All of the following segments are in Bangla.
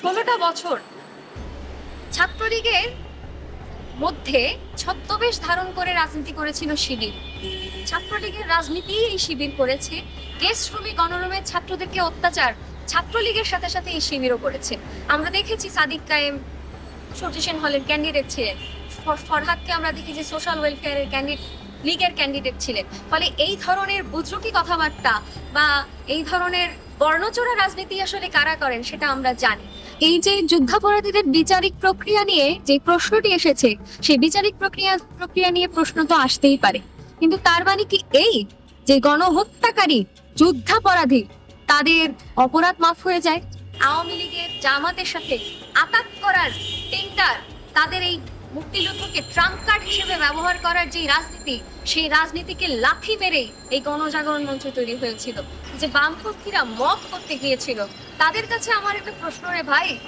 ষোলোটা বছর ছাত্রলীগের মধ্যে ছদ্মবেশ ধারণ করে রাজনীতি করেছিল শিবির। ছাত্রলীগের রাজনীতি এই শিবির করেছে। গেস্ট রুমে গণরুমে ছাত্রদেরকে অত্যাচার ছাত্রলীগের সাথে সাথে এই শিবিরও করেছে। আমরা দেখেছি সাদিক কায়েম সেন হলের ক্যান্ডিডেট ছিলেন। ফরহাদকে আমরা দেখি যে সোশ্যাল ওয়েলফেয়ারের ক্যান্ডিডেট লীগের ক্যান্ডিডেট ছিলেন। ফলে এই ধরনের বুজরুকি কথাবার্তা বা এই ধরনের বর্ণচোরা রাজনীতি আসলে কারা করেন সেটা আমরা জানি। এই যে যুদ্ধাপরাধীদের বিচারিক প্রক্রিয়া নিয়ে যে প্রশ্নটি এসেছে, সেই বিচারিক প্রক্রিয়া প্রক্রিয়া নিয়ে প্রশ্ন তো আসতেই পারে। কিন্তু তার মানে কি এই যে গণহত্যাকারী, যুদ্ধাপরাধী, তাদের অপরাধ মাফ হয়ে যায়? আওয়ামী লীগের জামাতের সাথে আতাত করার টেন্ডার তাদের এই মুক্তিযুদ্ধকে ট্রাম্প কার্ড হিসেবে ব্যবহার করার যে রাজনীতি, সেই রাজনীতিকে লাথি মেরে এই গণজাগরণ মঞ্চ তৈরি হয়েছিল। যে বামপন্থীরা মব করতে গিয়েছিল, তাদের কাছে আমার একটা প্রশ্ন রে ভাই।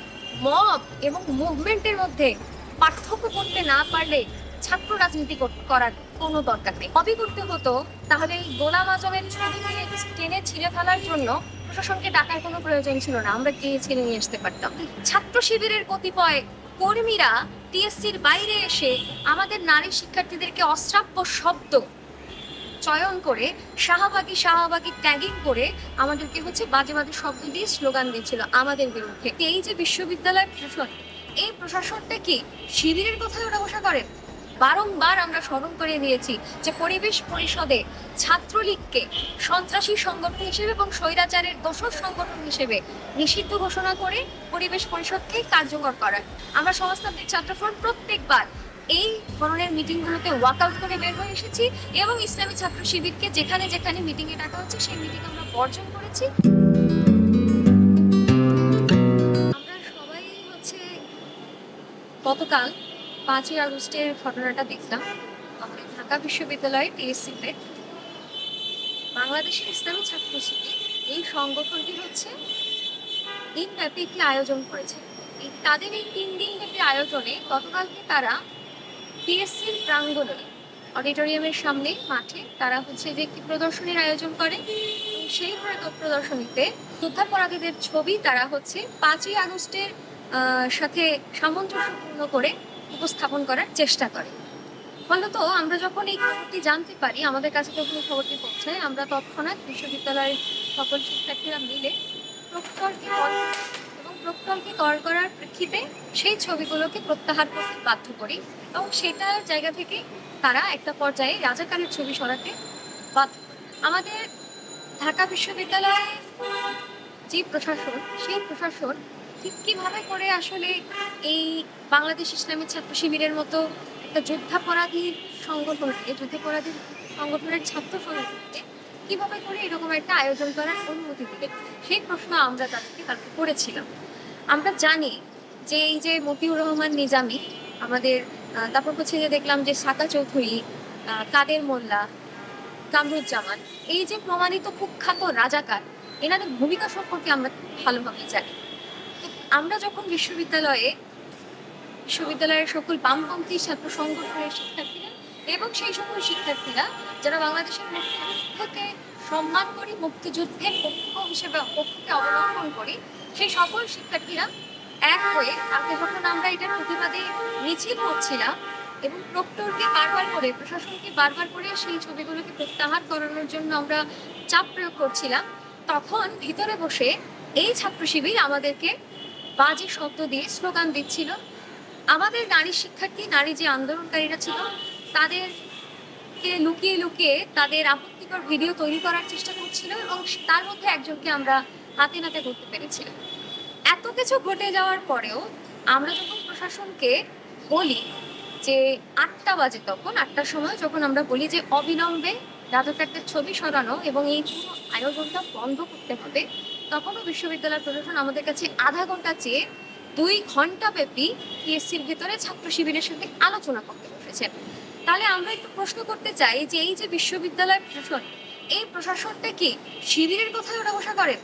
মব এবং মুভমেন্টের মধ্যে পার্থক্য করতে না পারলে ছাত্র রাজনীতি কর- করার কোনো দরকার নেই। হবি করতে হতো? তাহলে এই গোলাম আজমের ছবিকে টেনে ছিঁড়ে ফেলার জন্য প্রশাসনকে ডাকার কোনো প্রয়োজন ছিল না। আমরা গিয়ে ছেড়ে নিয়ে আসতে পারতাম? ছাত্র শিবিরের কতিপয় কর্মীরা টিএসসির বাইরে এসে আমাদের নারী শিক্ষার্থীদেরকে অশ্রাব্য শব্দ চয়ন করে, শাহবাগী শাহবাগী ট্যাগিং করে আমাদেরকে হচ্ছে বাজে বাজে শব্দ দিয়ে স্লোগান দিয়েছিল আমাদের বিরুদ্ধে। এই যে বিশ্ববিদ্যালয় প্রশাসন, এই প্রশাসনটা কি শিবিরের কথায় ওরা বসা করেন বারংবার আমরা স্মরণ করে দিয়েছি যে পরিবেশ পরিষদে ছাত্রলীগকে সন্ত্রাসী সংগঠন হিসেবে এবং স্বৈরাচারের দোষর সংগঠন হিসেবে নিষিদ্ধ ঘোষণা করে পরিবেশ পরিষদকে কার্যকর করার আমরা সমাজতান্ত্রিক ছাত্র ফ্রন্ট প্রত্যেকবার এই ধরনের মিটিংগুলোতে ওয়াকআউট করে বের হয়ে এসেছি এবং ইসলামী ছাত্র শিবিরকে যেখানে যেখানে মিটিংয়ে ডাকা হচ্ছে, সেই মিটিং আমরা বর্জন করেছি। আমরা সবাই হচ্ছে গতকাল পাঁচই আগস্টের ঘটনাটা দেখলাম। আমাদের ঢাকা বিশ্ববিদ্যালয়ের টিএসসিতে বাংলাদেশের ইসলামী ছাত্র শিবির এই সংগঠনটি হচ্ছে দিনব্যাপী একটি আয়োজন করেছে। তাদের এই তিন দিন ব্যাপী আয়োজনে গতকালকে তারা টিএসসির প্রাঙ্গণে, অডিটোরিয়ামের সামনে, মাঠে, তারা হচ্ছে যে একটি প্রদর্শনীর আয়োজন করে। সেই প্র- প্রদর্শনীতে যুদ্ধাপরাধীদের ছবি তারা হচ্ছে পাঁচই আগস্টের সাথে সামঞ্জস্যপূর্ণ করে উপস্থাপন করার চেষ্টা করে। ফলত আমরা যখন এই খবরটি জানতে পারি, আমাদের কাছে যখন এই খবরটি পৌঁছায়, আমরা তৎক্ষণাৎ বিশ্ববিদ্যালয়ের সকল শিক্ষার্থীরা মিলে প্রক্টরকে প্রক্টরকে কল করার প্রেক্ষিতে সেই ছবিগুলোকে প্রত্যাহার করতে বাধ্য করি এবং সেটার জায়গা থেকে তারা একটা পর্যায়ে রাজাকারের ছবি সরাতে বাধ্য আমাদের ঢাকা বিশ্ববিদ্যালয়ের যে প্রশাসন, সেই প্রশাসন ঠিক কীভাবে করে আসলে এই বাংলাদেশ ইসলামী ছাত্র শিবিরের মতো একটা যুদ্ধাপরাধী সংগঠনকে, যুদ্ধাপরাধী সংগঠনের ছাত্র সংগঠনকে কীভাবে করে এরকম একটা আয়োজন করার অনুমতি দিবে? সেই প্রশ্ন আমরা তাদেরকে কালকে করেছিলাম। আমরা জানি যে এই যে মতিউর রহমান নিজামী, আমাদের তারপর হচ্ছে যে দেখলাম যে সাকা চৌধুরী কাদের মোল্লা, কামরুজ্জামান, এই যে প্রমাণিত কুখ্যাত রাজাকার, এনাদের ভূমিকা সম্পর্কে আমরা ভালোভাবে জানি। আমরা যখন বিশ্ববিদ্যালয়ে, বিশ্ববিদ্যালয়ের সকল বামপন্থী ছাত্র সংগঠনের শিক্ষার্থীরা এবং সেই সকল শিক্ষার্থীরা, যারা বাংলাদেশের মুক্তিযুদ্ধকে সম্মান করি মুক্তিযুদ্ধের পক্ষ হিসেবে, পক্ষকে অবলম্বন করি সেই সকল শিক্ষার্থীরা এক হয়ে আগে যখন আমরা এটার প্রতিবাদে মিছিল করছিলাম এবং প্রক্টরকে বারবার করে, প্রশাসনকে বারবার করে সেই ছবিগুলোকে প্রত্যাহার করানোর জন্য আমরা চাপ প্রয়োগ করছিলাম, তখন ভিতরে বসে এই ছাত্র শিবির আমাদেরকে বাজে শব্দ দিয়ে স্লোগান দিচ্ছিল। আমাদের নারী শিক্ষার্থী, নারী যে আন্দোলনকারীরা ছিল, তাদেরকে লুকিয়ে লুকিয়ে তাদের আপত্তিকর ভিডিও তৈরি করার চেষ্টা করছিল এবং তার মধ্যে একজনকে আমরা হাতে নাতে করতে পেরেছিলাম এত কিছু ঘটে যাওয়ার পরেও আমরা যখন প্রশাসনকে বলি যে আটটা বাজে তখন, আটটার সময় যখন আমরা বলি যে অবিলম্বে রাজাকারদের ছবি সরানো এবং এই পুরো আয়োজনটা বন্ধ করতে হবে, তখনও বিশ্ববিদ্যালয় প্রশাসন আমাদের কাছে আধা ঘণ্টা চেয়ে দুই ঘণ্টা ব্যাপী পিএসসির ভেতরে ছাত্র শিবিরের সাথে আলোচনা করতে বসেছেন তাহলে আমরা একটু প্রশ্ন করতে চাই যে এই যে বিশ্ববিদ্যালয় প্রশাসন, এই প্রশাসনটা কি শিবিরের কথায় ওরা বসা করেন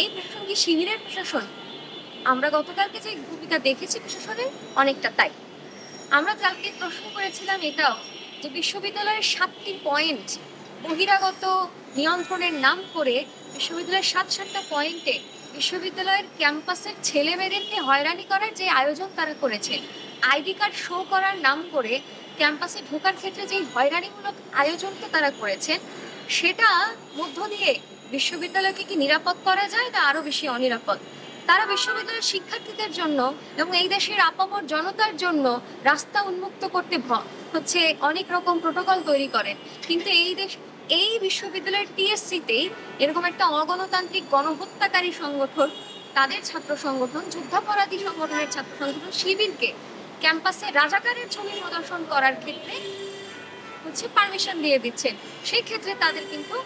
এই প্রশাসন কি শিবিরের প্রশাসন, আমরা গতকালকে যে ভূমিকা দেখেছি প্রশাসনের, অনেকটা তাই। আমরা কালকে প্রশ্ন করেছিলাম এটাও, যে বিশ্ববিদ্যালয়ের সাতটি পয়েন্ট বহিরাগত নিয়ন্ত্রণের নাম করে বিশ্ববিদ্যালয়ের সাত সাতটা পয়েন্টে বিশ্ববিদ্যালয়ের ক্যাম্পাসের ছেলে মেয়েদেরকে হয়রানি করার যে আয়োজন তারা করেছে, আইডি কার্ড শো করার নাম করে ক্যাম্পাসে ঢোকার ক্ষেত্রে যে হয়রানিমূলক আয়োজনটা তারা করেছেন, সেটা মধ্য দিয়ে বিশ্ববিদ্যালয়কে কি নিরাপদ করা যায় না আরও বেশি অনিরাপদ? তারা বিশ্ববিদ্যালয়ের শিক্ষার্থীদের জন্য এবং এই দেশের আপামর জনতার জন্য রাস্তা উন্মুক্ত করতে হচ্ছে অনেক রকম প্রোটোকল তৈরি করেন কিন্তু এই দেশ এই বিশ্ববিদ্যালয়ের টিএসসিতেই এরকম একটা অগণতান্ত্রিক গণহত্যাকারী সংগঠন, তাদের ছাত্র সংগঠন, যুদ্ধাপরাধী সংগঠনের ছাত্র সংগঠন, শিবিরকে ক্যাম্পাসে রাজাকারের ছবি প্রদর্শন করার ক্ষেত্রে হচ্ছে পারমিশন দিয়ে দিচ্ছেন সেই ক্ষেত্রে তাদের কিন্তু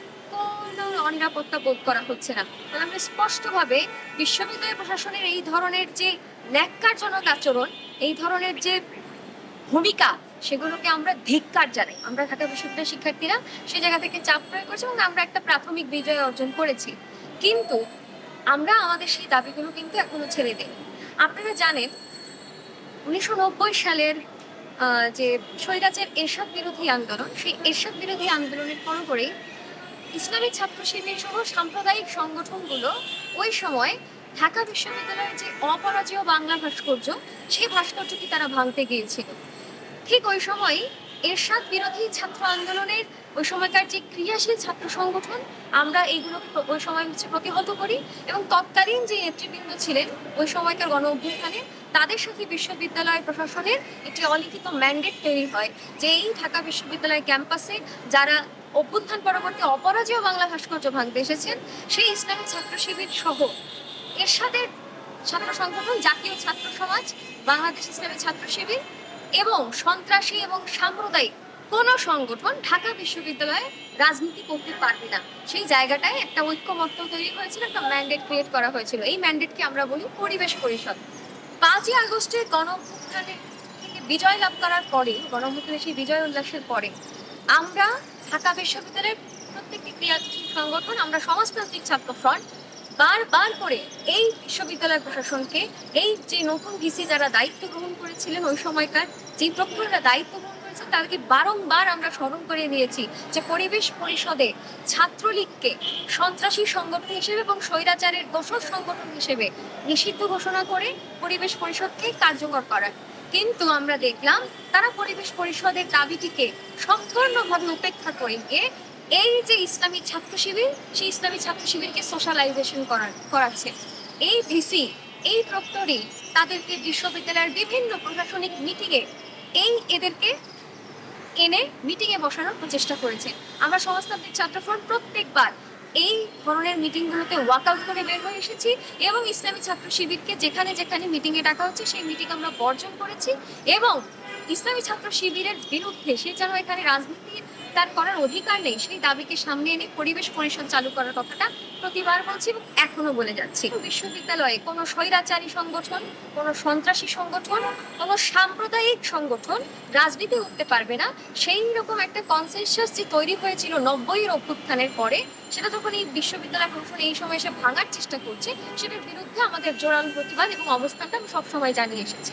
কোনো অনিরাপত্তা বোধ করা হচ্ছে না। তাহলে আমরা স্পষ্টভাবে বিশ্ববিদ্যালয় প্রশাসনের এই ধরনের যে ন্যাক্কারজনক আচরণ, এই ধরনের যে ভূমিকা, সেগুলোকে আমরা ধিক্কার জানাই। আমরা ঢাকা বিশ্ববিদ্যালয়ের শিক্ষার্থীরা সে জায়গা থেকে চাপ প্রয়োগ করেছি এবং আমরা একটা প্রাথমিক বিজয় অর্জন করেছি। কিন্তু আমরা আমাদের সেই দাবিগুলো কিন্তু এখনও ছেড়ে দিই আপনারা জানেন, উনিশশো নব্বই সালের যে স্বৈরাচার এরশাদ বিরোধী আন্দোলন, সেই এরশাদ বিরোধী আন্দোলনের পর পরেই ইসলামী ছাত্র শিবির সহ সাম্প্রদায়িক সংগঠনগুলো ওই সময় ঢাকা বিশ্ববিদ্যালয়ের যে অপরাজেয় বাংলা ভাস্কর্য, সেই ভাস্কর্যটি তারা ভাঙতে গিয়েছিল। ঠিক ওই সময় এরশাদ বিরোধী ছাত্র আন্দোলনের ওই সময়কার যে ক্রিয়াশীল ছাত্র সংগঠন, আমরা এইগুলোকে ওই সময় হচ্ছে প্রতিহত করি এবং তৎকালীন যে নেতৃবৃন্দ ছিলেন ওই সময়কার গণ অভ্যুত্থানে, তাদের সাথে বিশ্ববিদ্যালয় প্রশাসনের একটি অলিখিত ম্যান্ডেট তৈরি হয় যে এই ঢাকা বিশ্ববিদ্যালয় ক্যাম্পাসে যারা অভ্যুত্থান পরবর্তী অপরাজেয় বাংলা ভাস্কর্য ভাঙতে এসেছেন সেই ইসলামী ছাত্র শিবির সহ। এরশাদের ছাত্র সংগঠন জাতীয় ছাত্র সমাজ, বাংলাদেশ ইসলামী ছাত্র শিবির এবং সন্ত্রাসী এবং সাম্প্রদায়িক কোনো সংগঠন ঢাকা বিশ্ববিদ্যালয়ে রাজনীতি করতে পারবে না। সেই জায়গাটায় একটা ঐক্যমত্য তৈরি হয়েছিল, একটা ম্যান্ডেট ক্রিয়েট করা হয়েছিল। এই ম্যান্ডেটকে আমরা বলি পরিবেশ পরিষদ। পাঁচই আগস্টে থেকে বিজয় লাভ করার পরে, গণঅভ্যুত্থানের সেই বিজয় উল্লাসের পরে আমরা ঢাকা বিশ্ববিদ্যালয়ের প্রত্যেকটি ক্রিয়াশীল সংগঠন, আমরা সমাজতান্ত্রিক ছাত্র ফ্রন্ট, বারবার করে এই বিশ্ববিদ্যালয় প্রশাসনকে এই যে নতুন ভিসি যারা দায়িত্ব গ্রহণ করেছিলেন ওই সময়কার, যে প্রক্রিয়ারা দায়িত্ব গ্রহণ করেছেন, তাদেরকে বারংবার আমরা স্মরণ করে দিয়েছি যে পরিবেশ পরিষদে ছাত্রলীগকে সন্ত্রাসী সংগঠন হিসেবে এবং স্বৈরাচারের দোষর সংগঠন হিসেবে নিষিদ্ধ ঘোষণা করে পরিবেশ পরিষদকে কার্যকর করার কিন্তু আমরা দেখলাম তারা পরিবেশ পরিষদের দাবিটিকে সম্পূর্ণভাবে উপেক্ষা করে গিয়ে এই যে ইসলামী ছাত্র শিবির, সেই ইসলামী ছাত্র শিবিরকে সোশ্যালাইজেশন করার, করাচ্ছে। এই ভিসি, এই প্রক্টরি তাদেরকে বিশ্ববিদ্যালয়ের বিভিন্ন প্রশাসনিক মিটিংয়ে, এই এদেরকে এনে মিটিংয়ে বসানোর প্রচেষ্টা করেছে। আমরা সমাজতান্ত্রিক ছাত্র ফ্রন্ট প্রত্যেকবার এই ধরনের মিটিংগুলোতে ওয়াকআউট করে বের হয়ে এসেছি এবং ইসলামী ছাত্র শিবিরকে যেখানে যেখানে মিটিংয়ে ডাকা হচ্ছে, সেই মিটিং আমরা বর্জন করেছি এবং ইসলামী ছাত্র শিবিরের বিরুদ্ধে সে যেন এখানে রাজনীতি তার করার অধিকার নেই। সেই দাবিকে সামনে এনে পরিবেশ পরিষদ চালু করার কথাটা প্রতিবার বলছি এবং এখনও বলে যাচ্ছি। বিশ্ববিদ্যালয়ে কোনো স্বৈরাচারী সংগঠন, কোনো সন্ত্রাসী সংগঠন, কোনো সাম্প্রদায়িক সংগঠন রাজনীতি উঠতে পারবে না। সেই রকম একটা কনসেনসাস যে তৈরি হয়েছিল নব্বইয়ের অভ্যুত্থানের পরে, সেটা যখন এই বিশ্ববিদ্যালয় প্রশাসন এই সময় এসে ভাঙার চেষ্টা করছে, সেটার বিরুদ্ধে আমাদের জোরাল প্রতিবাদ এবং অবস্থানটা আমি সবসময় জানিয়ে এসেছি।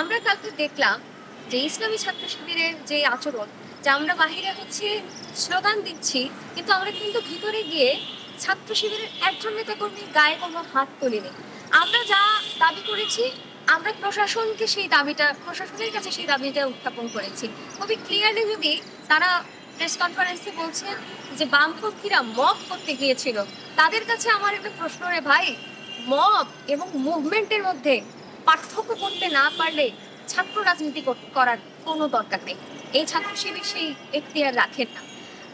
আমরা কালকে দেখলাম যে ইসলামী ছাত্র শিবিরের যে আচরণ যে আমরা বাহিরে হচ্ছে স্লোগান দিচ্ছি, কিন্তু আমরা কিন্তু ভিতরে গিয়ে ছাত্র শিবিরের একজন নেতাকর্মীর গায়ে কোনো হাত তুলিনি। আমরা যা দাবি করেছি, আমরা প্রশাসনকে সেই দাবিটা, প্রশাসনের কাছে সেই দাবিটা উত্থাপন করেছি। খুবই ক্লিয়ারলি যদি তারা প্রেস কনফারেন্সে বলছেন যে বামপন্থীরা মব করতে গিয়েছিল, তাদের কাছে আমার একটা প্রশ্ন রে ভাই মব এবং মুভমেন্টের মধ্যে পার্থক্য করতে না পারলে ছাত্র রাজনীতি করার কোনো দরকার নেই। এই ছাত্র শিবির সেই এখতিয়ার রাখেন না।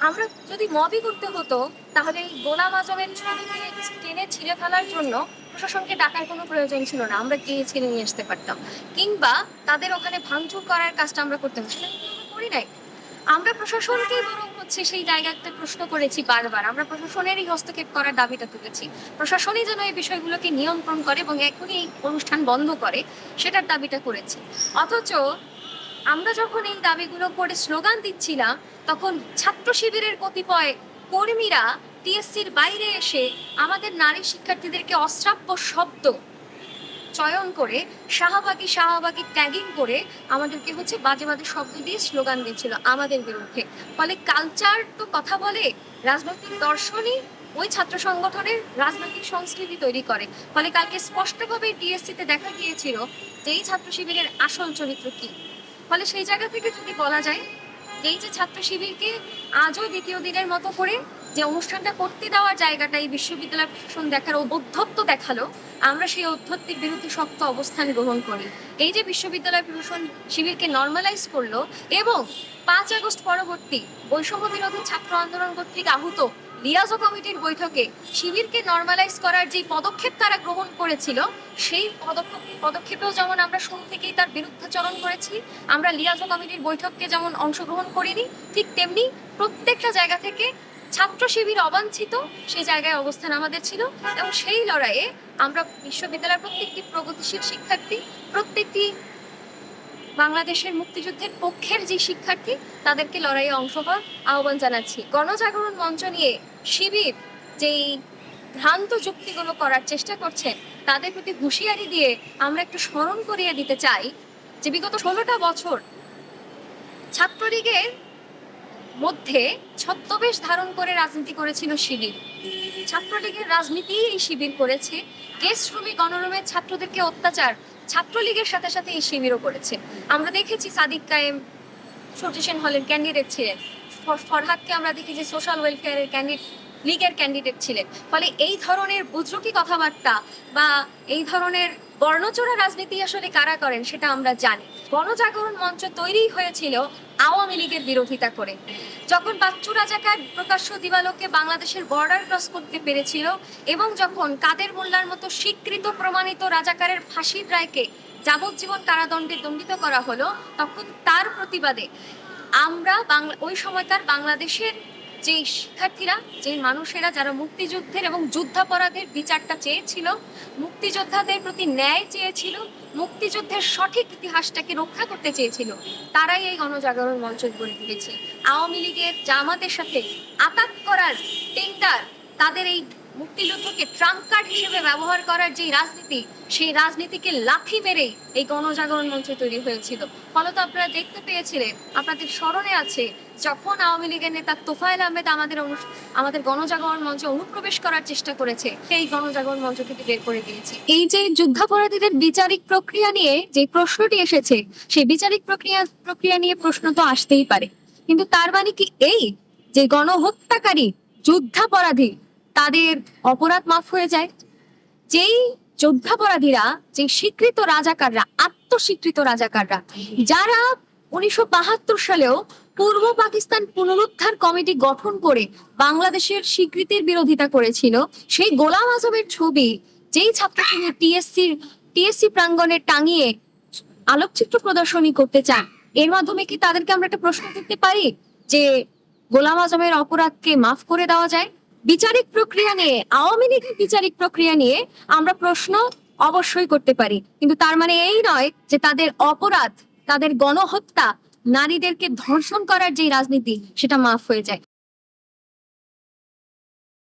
আমরা যদি মবই করতে হতো, তাহলে এই গোলাম আজমের ছবিকে টেনে ছিঁড়ে ফেলার জন্য প্রশাসনকে ডাকার কোনো প্রয়োজন ছিল না। আমরা গিয়ে ছিঁড়ে নিয়ে আসতে পারতাম। কিংবা তাদের ওখানে ভাঙচুর করার কাজটা আমরা করতে সেটা করি নাই। আমরা প্রশাসনকে বরং হচ্ছে সেই জায়গাতে প্রশ্ন করেছি বারবার। আমরা প্রশাসনেরই হস্তক্ষেপ করার দাবিটা তুলেছি। প্রশাসনই যেন এই বিষয়গুলোকে নিয়ন্ত্রণ করে এবং এখনই অনুষ্ঠান বন্ধ করে, সেটার দাবিটা করেছি। অথচ আমরা যখন এই দাবিগুলো করে স্লোগান দিচ্ছিলাম, তখন ছাত্র শিবিরের কতিপয় কর্মীরা টিএসসির বাইরে এসে আমাদের নারী শিক্ষার্থীদেরকে অশ্রাব্য শব্দ, চয়ন করে, শাহবাগী শাহবাগী ট্যাগিং করে আমাদেরকে হচ্ছে বাজে বাজে শব্দ দিয়ে স্লোগান দিয়েছিল আমাদের বিরুদ্ধে। ফলে কালচার তো কথা বলে, রাজনৈতিক দর্শনই ওই ছাত্র সংগঠনের রাজনৈতিক সংস্কৃতি তৈরি করে। ফলে কালকে স্পষ্টভাবে টিএসসিতে দেখা গিয়েছিল যে এই ছাত্র শিবিরের আসল চরিত্র কি। ফলে সেই জায়গা থেকে যদি বলা যায়, এই যে ছাত্র শিবিরকে আজও দ্বিতীয় দিনের মতো করে যে অনুষ্ঠানটা করতে দেওয়ার জায়গাটা এই বিশ্ববিদ্যালয় প্রশাসন দেখার অধ্যত্ত দেখাল, আমরা সেই অধ্যত্বের বিরুদ্ধে শক্ত অবস্থান গ্রহণ করি। এই যে বিশ্ববিদ্যালয় প্রশাসন শিবিরকে নর্মালাইজ করল এবং পাঁচ আগস্ট পরবর্তী বৈষম্য বিরোধী ছাত্র আন্দোলন কর্তৃক আহত লিয়াজো কমিটির বৈঠকে শিবিরকে নর্মালাইজ করার যে পদক্ষেপ তারা গ্রহণ করেছিল, সেই পদক্ষেপ পদক্ষেপেও যেমন আমরা শুরু থেকেই তার বিরুদ্ধাচরণ করেছি, আমরা লিয়াজো কমিটির বৈঠককে যেমন অংশগ্রহণ করিনি, ঠিক তেমনি প্রত্যেকটা জায়গা থেকে ছাত্র শিবির অবাঞ্ছিত সেই জায়গায় অবস্থান আমাদের ছিল এবং সেই লড়াইয়ে আমরা বিশ্ববিদ্যালয়ের প্রত্যেকটি প্রগতিশীল শিক্ষার্থী, প্রত্যেকটি বাংলাদেশের মুক্তিযুদ্ধের পক্ষের যে শিক্ষার্থী, তাদেরকে লড়াইয়ে অংশ হওয়ার আহ্বান জানাচ্ছি। গণজাগরণ মঞ্চ নিয়ে শিবির যেই ভ্রান্ত যুক্তিগুলো করার চেষ্টা করছে, তাদের প্রতি হুঁশিয়ারি দিয়ে আমরা একটু স্মরণ করিয়ে দিতে চাই যে বিগত ষোলোটা বছর ছাত্রলীগের মধ্যে ছদ্মবেশ ধারণ করে রাজনীতি করেছিল শিবির। ছাত্রলীগের রাজনীতি এই শিবির করেছে। গেস্ট রুমে গণরুমে ছাত্রদেরকে অত্যাচার ছাত্রলীগের সাথে সাথে এই শিবিরও করেছে। আমরা দেখেছি সাদিক কায়েম, সূর্য সেন হলের ক্যান্ডিডেট ছিলেন। ফরহাদকে আমরা দেখি যে সোশ্যাল ওয়েলফেয়ারের ক্যান্ডিডেট লীগের ক্যান্ডিডেট ছিলেন। ফলে এই ধরনের বুজরুকি কথাবার্তা বা এই ধরনের বর্ণচোরা রাজনীতি আসলে কারা করেন সেটা আমরা জানি। গণজাগরণ মঞ্চ তৈরি হয়েছিল আওয়ামী লীগের বিরোধিতা করে। যখন বাচ্চু রাজাকার প্রকাশ্য দিবালোকে বাংলাদেশের বর্ডার ক্রস করতে পেরেছিল এবং যখন কাদের মোল্লার মতো স্বীকৃত প্রমাণিত রাজাকারের ফাঁসির রায়কে যাবজ্জীবন কারাদণ্ডে দণ্ডিত করা হলো, তখন তার প্রতিবাদে আমরা বাংলা ওই সময়কার বাংলাদেশের যে শিক্ষার্থীরা, যে মানুষেরা যারা মুক্তিযুদ্ধের এবং যুদ্ধাপরাধের বিচারটা চেয়েছিল, মুক্তিযোদ্ধাদের প্রতি ন্যায় চেয়েছিল, মুক্তিযুদ্ধের সঠিক ইতিহাসটাকে রক্ষা করতে চেয়েছিল, তারাই এই গণজাগরণ মঞ্চ গড়ে তুলেছে আওয়ামী লীগের জামাতের সাথে আতাত করার টেন্ডার তাদের এই মুক্তিযুদ্ধকে ট্রাম্প কার্ড হিসেবে ব্যবহার করার যে রাজনীতি, সেই রাজনীতিকে লাথি মেরে এই গণজাগরণ মঞ্চ তৈরি হয়েছিল। ফলত আপনারা দেখতে পেয়েছিলেন, আপনাদের স্মরণে আছে যখন আওয়ামী লীগের নেতা তোফায়েল আহমেদ আমাদের আমাদের গণজাগরণ মঞ্চে অনুপ্রবেশ করার চেষ্টা করেছে, সেই গণজাগরণ মঞ্চ থেকে বের করে দিয়েছে। এই যে যুদ্ধাপরাধীদের বিচারিক প্রক্রিয়া নিয়ে যে প্রশ্নটি এসেছে, সেই বিচারিক প্রক্রিয়া প্রক্রিয়া নিয়ে প্রশ্ন তো আসতেই পারে। কিন্তু তার মানে কি এই যে গণহত্যাকারী, যুদ্ধাপরাধী তাদের অপরাধ মাফ হয়ে যায়। যেই যোদ্ধাপরাধীরা যে স্বীকৃত রাজাকাররা, আত্মস্বীকৃত রাজাকাররা, যারা উনিশশো বাহাত্তর সালেও পূর্ব পাকিস্তান পুনরুদ্ধার কমিটি গঠন করে বাংলাদেশের স্বীকৃতির বিরোধিতা করেছিল, সেই গোলাম আজমের ছবি, যেই ছাত্রছাত্রী টিএসসি টিএসসি প্রাঙ্গণে টাঙিয়ে আলোকচিত্র প্রদর্শনী করতে চান, এর মাধ্যমে কি তাদেরকে আমরা একটা প্রশ্ন করতে পারি যে গোলাম আজমের অপরাধকে মাফ করে দেওয়া যায়? বিচারিক প্রক্রিয়া নিয়ে, আওয়ামী লীগের বিচারিক প্রক্রিয়া নিয়ে আমরা প্রশ্ন অবশ্যই করতে পারি। কিন্তু তার মানে এই নয় যে তাদের অপরাধ, তাদের গণহত্যা, নারীদেরকে ধর্ষণ করার যে রাজনীতি, সেটা মাফ হয়ে যায়।